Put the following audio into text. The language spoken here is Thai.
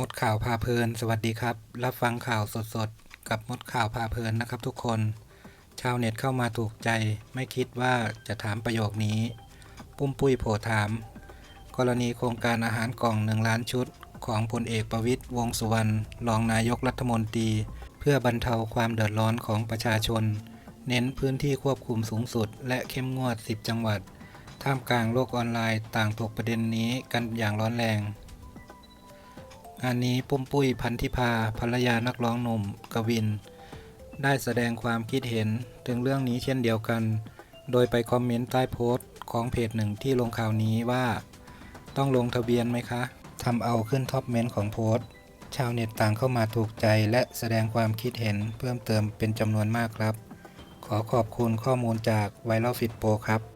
มดข่าวพาเพลิน สวัสดีครับ รับฟังข่าวสดๆ กับมดข่าวพาเพลินนะครับทุกคน ชาวเน็ตเข้ามาถูกใจ ไม่คิดว่าจะถามประโยคนี้ ปุ้มปุ้ยโผถาม กรณีโครงการอาหารกล่องหนึ่งล้านชุด ของพลเอกประวิตยวงสุวรรณรองนายกรัฐมนตรี เพื่อบรรเทาความเดือดร้อนของประชาชน เน้นพื้นที่ควบคุมสูงสุด และเข้มงวด 10 จังหวัด ท่ามกลางโลกออนไลน์ต่างถกประเด็นนี้กันอย่างร้อนแรง งานนี้ปุ้มปุ้ยพันธิพาภรรยานักร้องหนุ่มกวิน ได้แสดงความคิดเห็นถึงเรื่องนี้เช่นเดียวกัน โดยไปคอมเมนต์ใต้โพสต์ของเพจหนึ่งที่ลงข่าวนี้ว่า ต้องลงทะเบียนไหมคะทำเอาขึ้นท็อปเมนต์ของโพสต์ ชาวเน็ตต่างเข้ามาถูกใจและแสดงความคิดเห็นเพิ่มเติมเป็นจำนวนมากครับ ขอขอบคุณข้อมูลจาก Viral Fit Pro ครับ